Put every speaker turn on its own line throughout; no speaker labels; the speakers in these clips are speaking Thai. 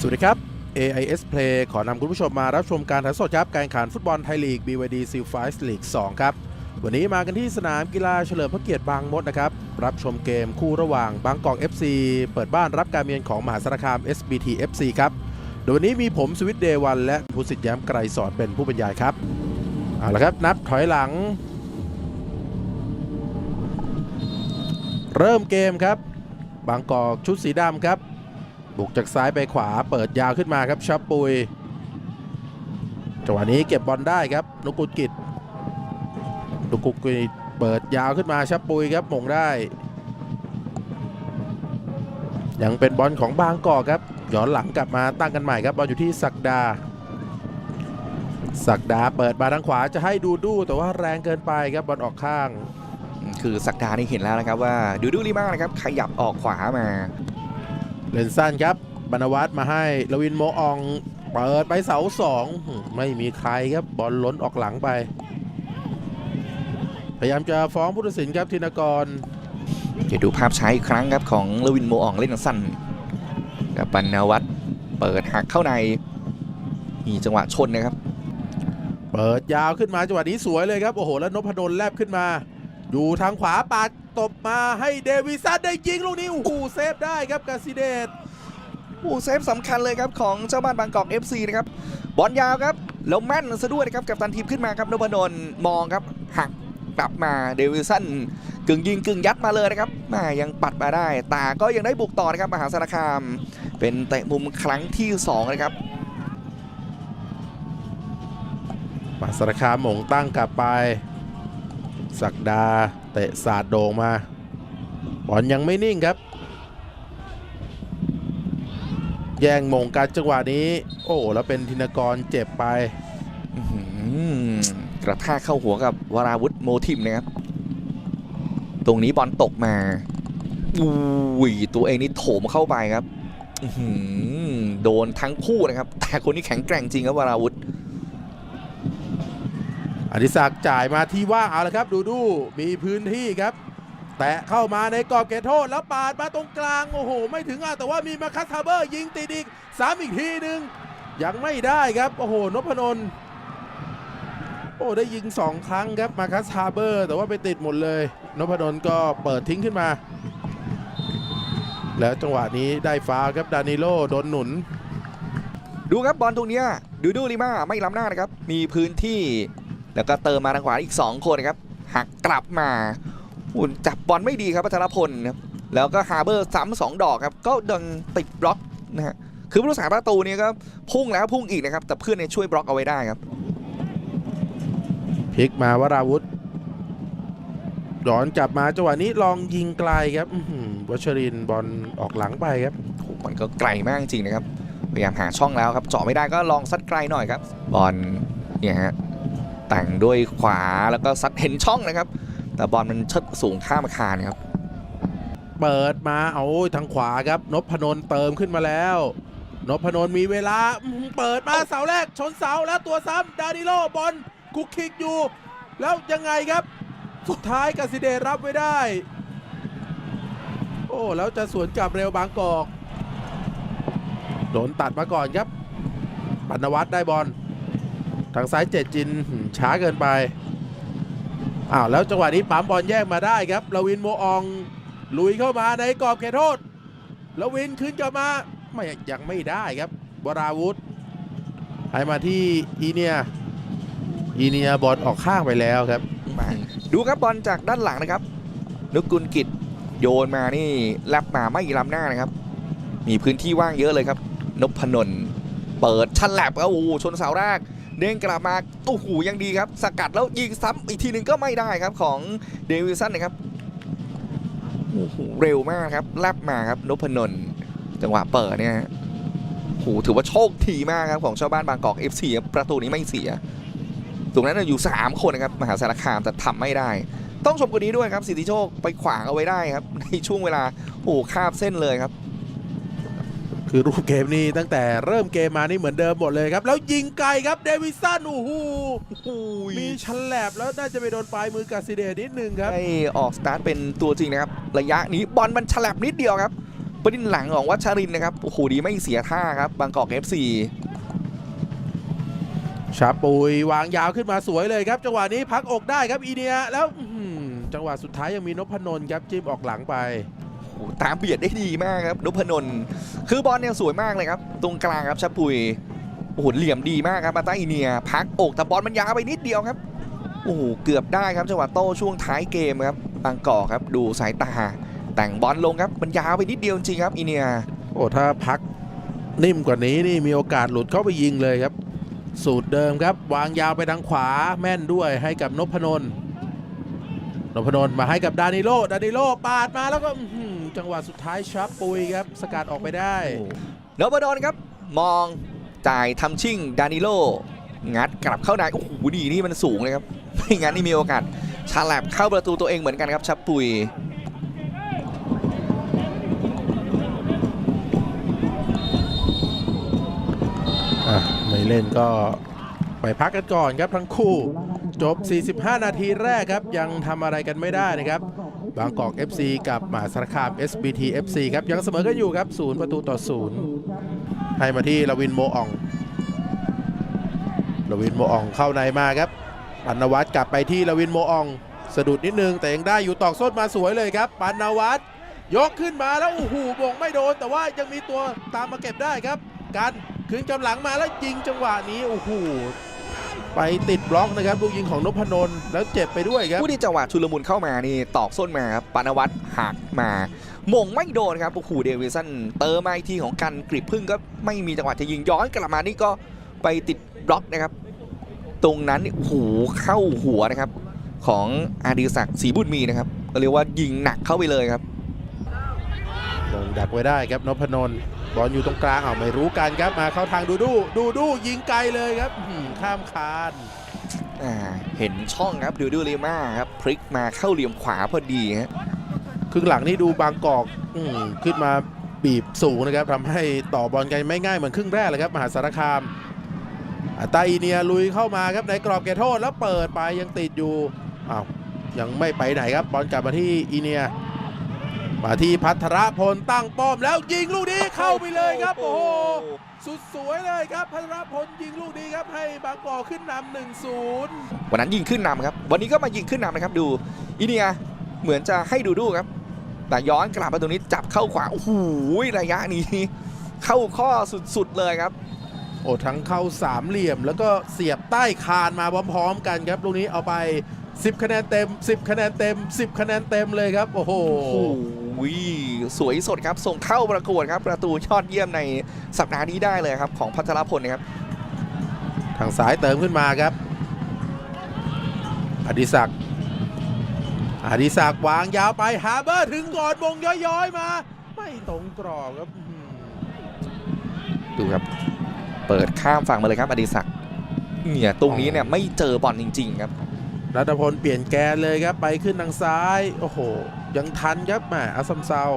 สวัสดีครับ AIS Play ขอนำคุณผู้ชมมารับชมการถ่ายทอดสดครับการแข่งขันฟุตบอลไทยลีก BYD s e a l f i s League 2 ครับ วันนี้มากันที่สนามกีฬาเฉลิมพระเกียรติบางมดนะครับ รับชมเกมคู่ระหว่างบางกอก FC เปิดบ้านรับการเยือนของมหาสารคาม SBT FC ครับ โดยวันนี้มีผมสวิตเดวันและผู้สิทธิ์แย้มไกรสอนเป็นผู้บรรยายครับ เอาละครับนับถอยหลัง เริ่มเกมครับ บางกอกชุดสีดำครับ บุกจากซ้ายไปขวาเปิดยาวขึ้นมาครับชับปุยจังหวะนี้เก็บบอลได้ครับนุกุลกิจนุกุลกิจเปิดยาวขึ้นมาชับปุยครับมงได้ยังเป็นบอลของบางกอกครับย้อนหลังกลับมาตั้งกันใหม่ครับบอลอยู่ที่ศักดาศักดาเปิดมาทางขวาจะให้ดูดูแต่ว่าแรงเกินไปครับบอลออกข้าง
คือสักดานี่เห็นแล้วนะครับว่าดูดูลีมากนะครับขยับออกขวามา
เลนสั้นครับบรรณวัฒน์มาให้ลวินโมอองเปิดไปเสาสองหืมไม่มีใครครับบอลล้นออกหลังไป พยายามจะฟ้องผู้ตัดสินครับธินกร
เดี๋ยวดูภาพช้าอีกครั้งครับของลวินโมอองเล่นสั้นกับปันนวัตเปิดหักเข้าในมีจังหวะชนนะครับ
เปิดยาวขึ้นมาจังหวะนี้สวยเลยครับโอ้โหแล้วนพดลแลบขึ้นมา อยู่ทางขวาปาดตบมาให้เดวิสันได้ยิงลูกนี้โอ้โหเซฟได้ครับกาซิเดต
โอ้เซฟสำคัญเลยครับของเจ้าบ้านบางกอก FC นะครับบอลยาวครับแล้วแม่นซะด้วยนะครับกับตันทีมขึ้นมาครับนพดลมองครับหักกลับมาเดวิสันกึ่งยิงกึ่งยัดมาเลยนะครับแมายังปัดมาได้ ตาก็ยังได้บุกต่อนะครับมหาสารคาม เป็นเตะมุมครั้งที่สองนะครับ
มาสารคามหมงตั้งกลับไป ศักดาเตะสาดโด่งมาบอลยังไม่นิ่งครับ แย่งมงกันจังหวะนี้ โอ้แล้วเป็นธินกรเจ็บไป
กระแทกเข้าหัวกับวราวุธโมทิมนะครับ ตรงนี้บอลตกมาอุ้ยตัวเองนี่โถมเข้าไปครับโดนทั้งคู่นะครับ แต่คนนี้แข็งแกร่งจริงครับวราวุธ
อดิศักดิ์จ่ายมาที่ว่างเอาละครับ ดูดูมีพื้นที่ครับ แตะเข้ามาในกรอบเขตโทษแล้วปาดมาตรงกลาง โอ้โห ไม่ถึงอะแต่ว่ามีมาคัสทาเบอร์ยิงติดอีกสามอีกทีหนึ่งยังไม่ได้ครับ โอ้โหนพนน์โอ้ได้ยิงสองครั้งครับมาคัสทาเบอร์ แต่ว่าไปติดหมดเลยนพนนท์ก็เปิดทิ้งขึ้นมา แล้วจังหวะนี้ได้ฟ้าครับดานิโลโดนหนุน
ดูครับบอลตรงนี้ดูดูลิมาไม่ล้ำหน้านะครับ มีพื้นที่ แล้วก็เติมมาทางขวาอีก 2 คนนะครับหักกลับมาอุ่นจับบอลไม่ดีครับพัชรพลครับแล้วก็ฮาร์เบอร์ซ้ำสองดอกครับก็ดังติดบล็อกนะฮะคือผู้รักษาประตูเนี่ยก็พุ่งแล้วพุ่งอีกนะครับแต่เพื่อนเนี่ยช่วยบล็อกเอาไว้ได้ครับ
พลิกมาวราวุธย้อนกลับมาจังหวะนี้ลองยิงไกลครับอื้อหือวัชรินทร์บอลออกหลังไปครับ
โอ้โหมันก็ไกลมากจริงๆนะครับพยายามหาช่องแล้วครับเจาะไม่ได้ก็ลองซัดไกลหน่อยครับบอลเนี่ยฮะ แต่งด้วยขวาแล้วก็ซัดเห็นช่องนะครับ แต่บอลมันเชิดสูงข้ามอาคารครับ
เปิดมาเอาโอ้ยทางขวาครับนพนน์เติมขึ้นมาแล้วนพนน์มีเวลาเปิดมาเสาแรกชนเสาแล้วตัวซ้ำดานิโลบอลคุกคิกอยู่ แล้วยังไงครับ สุดท้ายกาซิเดรับไว้ได้ โอ้แล้วจะสวนกลับเร็วบางกอกโดนตัดมาก่อนครับปนวัฒน์ได้บอล ทางซ้ายเจ็ดจินช้าเกินไปอ้าวแล้วจังหวะนี้ปั๊มบอลแยกมาได้ครับลวินโมอองลุยเข้ามาในกรอบเขตโทษล้ววินขึ้นกลับมาไม่ยังไม่ได้ครับวราวุธให้มาที่อีเนียอีเนียบอลออกข้างไปแล้วครับ
ดูครับบอลจากด้านหลังนะครับนุกกุลกิจโยนมานี่แลบมาไม่ล้ำหน้านะครับ มีพื้นที่ว่างเยอะเลยครับ นพนนเปิดชันแลบแล้วโอ้ชนเสาแรก เด้งกลับมาโอ้โหยังดีครับ สกัดแล้วยิงซ้ำอีกทีหนึ่งก็ไม่ได้ครับของเดวิสันนะครับโอ้โหเร็วมากครับแลบมาครับนพนน์จังหวะเปิดเนี่ยโอ้โหถือว่าโชคดีมากครับของชาวบ้านบางกอก FC ครับประตูนี้ไม่เสีย ตรงนั้นอยู่ 3 คนนะครับมหาสารคามแต่ทำไม่ได้ ต้องชมคนนี้ด้วยครับสิทธิโชคไปขวางเอาไว้ได้ครับ ในช่วงเวลาโอ้คาบเส้นเลยครับ
คือรูปเกมนี้ตั้งแต่เริ่มเกมมานี่เหมือนเดิมหมดเลยครับ แล้วยิงไกลครับเดวิสันโอ้โหมีชันแลบแล้วน่าจะไปโดนปลายมือกาซิเดชนิดนึงครับ
ให้ออกสตาร์ทเป็นตัวจริงนะครับ ระยะนี้บอลมันฉลับนิดเดียวครับประเด็นหลังของวัชรินทร์นะครับโอ้โหดีไม่เสียท่าครับบางกอก FC
ชาปุยวางยาวขึ้นมาสวยเลยครับจังหวะนี้พักอกได้ครับอีเนียแล้วอื้อหือจังหวะสุดท้ายยังมีนพนนท์ครับจิ้มออกหลังไป
โอ้โห ตามเบียดได้ดีมากครับนพนนท์คือบอลเนี่ยสวยมากเลยครับ ตรงกลางครับชับปุยโอ้โหเหลี่ยมดีมากครับมาต้าอินเนีย พักอกแต่บอลมันยาวไปนิดเดียวครับโอ้โหเกือบได้ครับจังหวะโต้ช่วงท้ายเกมครับบางกอกครับดูสายตา แต่งบอลลงครับมันยาวไปนิดเดียวจริงครับอินเนีย
โอ้ถ้าพักนิ่มกว่านี้นี่มีโอกาสหลุดเข้าไปยิงเลยครับ สูตรเดิมครับ วางยาวไปทางขวาแม่นด้วยให้กับนพนนท์ นพนนท์มาให้กับดานิโลดานิโลปาดมาแล้วก็อื้อหือจังหวะสุดท้ายชับปุยครับ สกัดออกไปได้
โนบดอนครับ มองจ่ายทำชิ่งดานิโล งัดกลับเข้าในโอ้โหดีนี่มันสูงเลยครับไม่งั้นนี่มีโอกาสฉลับเข้าประตูตัวเองเหมือนกันครับชับปุย
อะไม่เล่นก็ไปพักกันก่อนครับทั้งคู่ จบ 45 นาทีแรกครับ ยังทำอะไรกันไม่ได้นะครับ บางกอก FC กับมหาสารคาม SBT FC ครับ ยังเสมอกันอยู่ครับศูนย์ประตูต่อศูนย์ให้มาที่ลวินโมอองลวินโมอองเข้าในมาครับปันวัตกลับไปที่ลวินโมออง สะดุดนิดนึง แต่ยังได้อยู่ตอกส้นมาสวยเลยครับปันวัตยกขึ้นมาแล้วโอ้โหบ่งไม่โดน แต่ว่ายังมีตัวตามมาเก็บได้ครับ การคืนกำหลังมาแล้วยิงจังหวะนี้โอ้โห ไปติดบล็อกนะครับลูกยิงของนพนนท์แล้วเจ็บไปด้วยครับ
ผู้ที่จังหวะชุลมุนเข้ามานี่ตอกส้นมาครับปานวัตหักมามงไม่โดนครับโอ้โหเดวิสันเติมมาอีกทีของกันกริบพึ่งก็ไม่มีจังหวะจะยิงย้อนกลับมานี่ก็ไปติดบล็อกนะครับ ตรงนั้นนี่โอ้โหเข้าหัวนะครับ ของอาดิศักดิ์ศรีบุญมีนะครับก็เรียกว่ายิงหนักเข้าไปเลยครับ
มงดักไว้ได้ครับนพนนท์บอลอยู่ตรงกลางเอาไม่รู้กันครับมาเข้าทางดูดูดูดูยิงไกลเลยครับอื้อหือข้ามคาน
อ่าเห็นช่องครับดูดูเลม่าครับพลิกมาเข้าเหลี่ยมขวาพอดีฮะ
ครึ่งหลังนี่ดูบางกอกอมขึ้นมาบีบสูงนะครับทำให้ต่อบอลกันไม่ง่ายเหมือนครึ่งแรกเลยครับมหาสารคามอาตาอีเนียลุยเข้ามาครับในกรอบเขตโทษแล้วเปิดไปยังติดอยู่อ้าวยังไม่ไปไหนครับบอลกลับมาที่อีเนีย มาที่พัทรพลตั้งป้อมแล้วยิงลูกนี้เข้าไปเลยครับ โอ้โหสุดสวยเลยครับพัทรพลยิงลูกนี้ครับให้บางกอกขึ้นนำหนึ่งศูนย์
วันนั้นยิงขึ้นนำครับ วันนี้ก็มายิงขึ้นนำนะครับดูอินเนียเหมือนจะให้ดูดูครับ แต่ย้อนกลับมาตรงนี้จับเข้าขวาโอ้โหระยะนี้ เข้าข้อสุดๆเลยครับ
โอ้ทั้งเข้าสามเหลี่ยม แล้วก็เสียบใต้คานมาพร้อมๆกันครับลูกนี้เอาไป 10 คะแนนเต็ม 10 คะแนนเต็ม 10 คะแนนเต็มเลยครับ โอ้โห
โอ้โหสวยสดครับ ส่งเข้าประกวดครับ ประตูยอดเยี่ยมในสัปดาห์นี้ได้เลยครับ ของพัทรพลนะครับ
ทางซ้ายเติมขึ้นมาครับ อดิศักดิ์อดิศักดิ์วางยาวไปฮาร์เบอร์ถึงก่อนมงย้อยๆมา ไม่ตรงกรอบครับอื้อหือ
ดูครับ เปิดข้ามฝั่งมาเลยครับ อดิศักดิ์เนี่ยตรงนี้เนี่ยไม่เจอบอลจริง ๆ ครับ
รัตพลเปลี่ยนแกนเลยครับ ไปขึ้นทางซ้าย โอ้โห ยังทันครับแหมอัสซัมซาว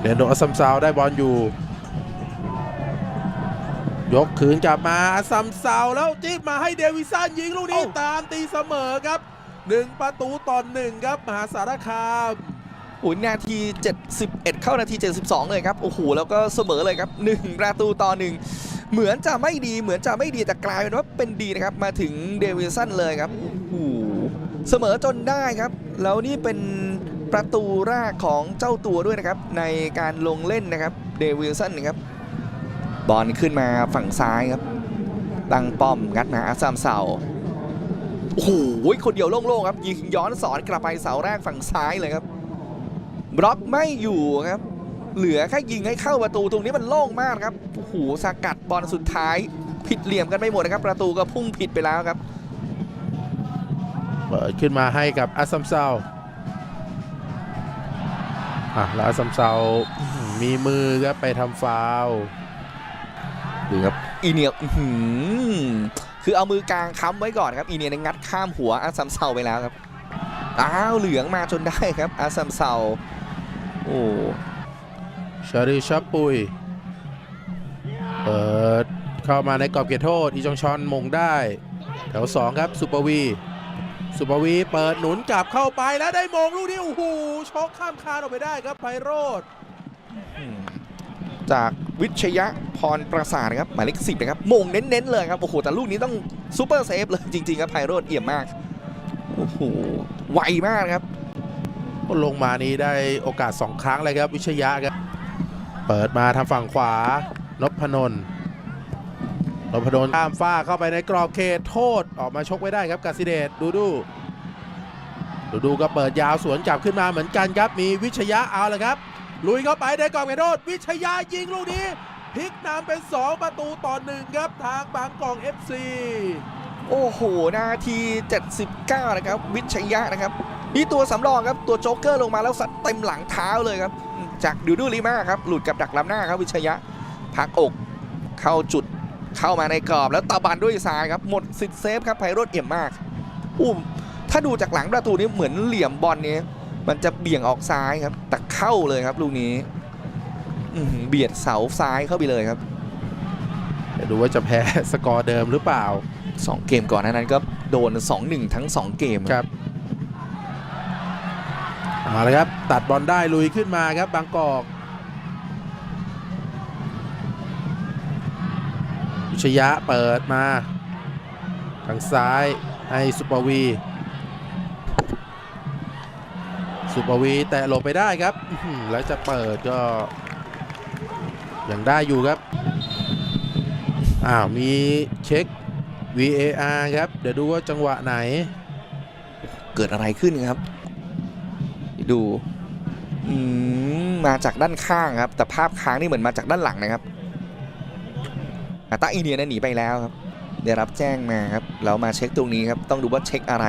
เดนโดอัสซัมซาวได้บอลอยู่ ยกขืนกลับมาอัสซัมซาวแล้วจิ้มมาให้เดวิสันยิงลูกนี้
เอ้า
ตามตีเสมอครับหนึ่งประตูต่อหนึ่งครับมหาสารคาม
โอ้ยนาที 71 เข้านาที 72 เลยครับ โอ้โห แล้วก็เสมอเลยครับ 1 ประตูต่อหนึ่งเหมือนจะไม่ดีเหมือนจะไม่ดีแต่กลายเป็นว่าเป็นดีนะครับ มาถึงเดวิสันเลยครับโอ้โห เสมอจนได้ครับ แล้วนี่เป็นประตูแรกของเจ้าตัวด้วยนะครับ ในการลงเล่นนะครับเดวิสันนะครับบอลขึ้นมาฝั่งซ้ายครับ ตั้งป้อมงัดมาอาซามเสาโอ้โหคนเดียวโล่งๆครับ ยิงย้อนสอนกลับไปเสาแรกฝั่งซ้ายเลยครับ บล็อกไม่อยู่ครับ เหลือแค่ยิงให้เข้าประตูตรงนี้มันโล่งมากครับโอ้โหสกัดบอลสุดท้าย ผิดเหลี่ยมกันไปหมดนะครับ ประตูก็พุ่งผิดไปแล้วครับ
เปิดขึ้นมาให้กับอัสซัมซาวอะแล้วอัสซัมซาวอื้อหือมีมือครับไปทำฟาวล์
ดูครับอีเนียอื้อหือคือเอามือกลางค้ำไว้ก่อนครับอีเนียเนี่ยงัดข้ามหัวอาซัมเซาไปแล้วครับอ้าวเหลืองมาจนได้ครับอาซัมเซาโอ้
ชาริชับปุยเปิดเข้ามาในกรอบเขตโทษอีจองชอนมงได้ แถว 2 ครับ สุปวี สุปวีเปิดหนุนกลับเข้าไปแล้วได้มงลูกนี้โอ้โหชกข้ามคานออกไปได้ครับไพโรธ
อืมจากวิชยะพรประสาทนะครับหมายเลขสิบนะครับมงเน้นๆเลยครับโอ้โหแต่ลูกนี้ต้องซูเปอร์เซฟเลยจริงๆครับไพโรดเอี่ยมมากโอ้โหไวมากครับ
ลงมานี้ได้โอกาส 2 ครั้งเลยครับวิชยะครับ เปิดมาทางฝั่งขวานพนนท์ นพนนท์ข้ามฟ้าเข้าไปในกรอบเขตโทษออกมาชกไว้ได้ครับกาซิเดตดูดูดูดูก็เปิดยาวสวนกลับขึ้นมาเหมือนกันครับมีวิชยะเอาลยครับ ลุยเข้าไปในกรอบเขตโทษวิชยะยิงลูกนี้พลิกนำเป็น 2 ประตูต่อหนึ่งครับทางบางกอก FC
โอ้โห นาที 79 นะครับ วิชยะนะครับนี่ตัวสำรองครับ ตัวโจ๊กเกอร์ลงมาแล้วสัดเต็มหลังเท้าเลยครับ จากดูดูลิมาครับ หลุดกับดักล้ำหน้าครับวิชยะ พักอก เข้าจุด เข้ามาในกรอบแล้วตะบันด้วยซ้ายครับหมดสิทธิ์เซฟครับไพโรดเอี่ยมมากอุ้มถ้าดูจากหลังประตูนี้เหมือนเหลี่ยมบอลนี้มันจะเบี่ยงออกซ้ายครับ แต่เข้าเลยครับลูกนี้อื้อหือเบียดเสาซ้ายเข้าไปเลยครับ
เดี๋ยวดูว่าจะแพ้สกอร์เดิมหรือเปล่า
สองเกมก่อนหนานั้นก็โดน 2-1 ทั้ง 2 เกม
ครับเอาละครับ ตัดบอลได้ลุยขึ้นมาครับบางกอก ชยะเปิดมาทางซ้ายให้สุปวี สุปวีแตะหลบไปได้ครับ แล้วจะเปิดก็ยังได้อยู่ครับ อ้าว มีเช็ค VAR ครับ เดี๋ยวดูว่าจังหวะไหน
เกิดอะไรขึ้นครับ ดูมาจากด้านข้างครับ แต่ภาพค้างนี่เหมือนมาจากด้านหลังนะครับ อาตาอีเนียนั้นหนีไปแล้วครับได้รับแจ้งมาครับแล้วมาเช็คตรงนี้ครับต้องดูว่าเช็คอะไร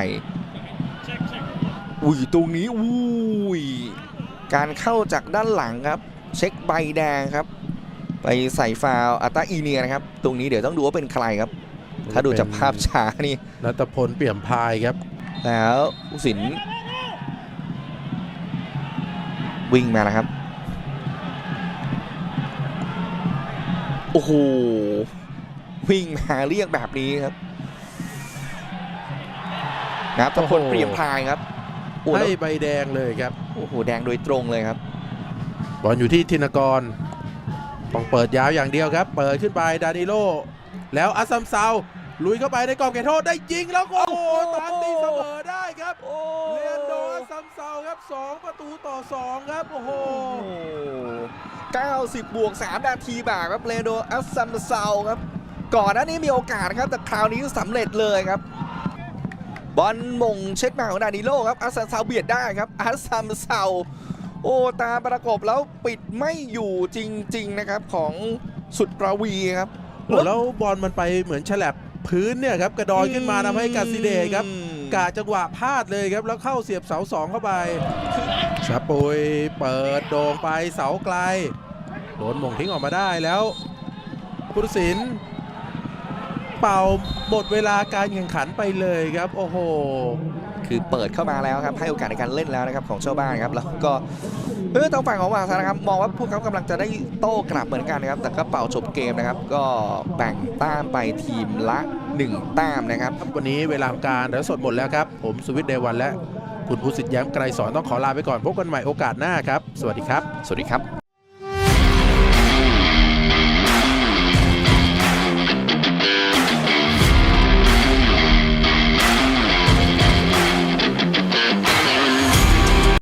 อุ้ยตรงนี้อุ้ยการเข้าจากด้านหลังครับ เช็คใบแดงครับ ไปใส่ฟาวล์อัตตาอีเนียนะครับ ตรงนี้เดี๋ยวต้องดูว่าเป็นใครครับ ถ้าดูจากภาพช้านี่
นัตพลเปี่ยมพายครับ
แล้วผู้สินวิ่งมาแล้วครับ โอ้โห วิ่งมาเรียกแบบนี้ครับนะครับตะพล
โอ้โห
เปรียมพายครับโอ้แล้ว
ให้ใบแดงเลยครับ
โอ้โห แดงโดยตรงเลยครับ
บอลอยู่ที่ธินกร ต้องเปิดยาวอย่างเดียวครับ เปิดขึ้นไปดานิโล แล้วอัสซัมเซาลุยเข้าไปในกรอบเขตโทษได้ยิงแล้วก็โอ้โห
โอ้โห
ตามตี ครับ 2 ประตูต่อ 2 ครับ โอ้โห
โอ้90 บวก 3 นาทีบากครับเลโดอัสซัมเซาครับ ก่อนหน้านี้มีโอกาสนะครับ แต่คราวนี้สำเร็จเลยครับ บอลมงเช็ดมาของดานิโลครับ อัสซัมเซาเบียดได้ครับ อัสซัมเซาโอ้ตามประกบแล้วปิดไม่อยู่จริง ๆ นะครับของสุดประวีครับ
โอ้แล้วบอลมันไปเหมือนฉลับพื้นเนี่ยครับกระดอยขึ้นมาทำให้กาซิเดชครับ
อืม
กาจังหวะพลาดเลยครับแล้วเข้าเสียบเสาสองเข้าไปชาปุยเปิดโด่งไปเสาไกลโดนหม่งทิ้งออกมาได้แล้วพุทธศิลป์เป่าหมดเวลาการแข่งขันไปเลยครับ โอ้โห
คือเปิดเข้ามาแล้วครับ ให้โอกาสในการเล่นแล้วนะครับของเจ้าบ้านครับ แล้วก็ เออทางฝั่งของวางซานะครับมองว่าพวกเขากำลังจะได้โต้กลับเหมือนกันนะครับ แต่ก็เป่าจบเกมนะครับ ก็แบ่งแต้มไปทีมละ 1 แต้มนะครับ
วันนี้เวลาของการเดี๋ยวสดหมดแล้วครับ ผมสุวิทย์เดวันและ คุณภูสิทธิ์แย้มไกรสอนต้องขอลาไปก่อนพบกันใหม่โอกาสหน้าครับ สวัสดีครับ
สวัสดีครับ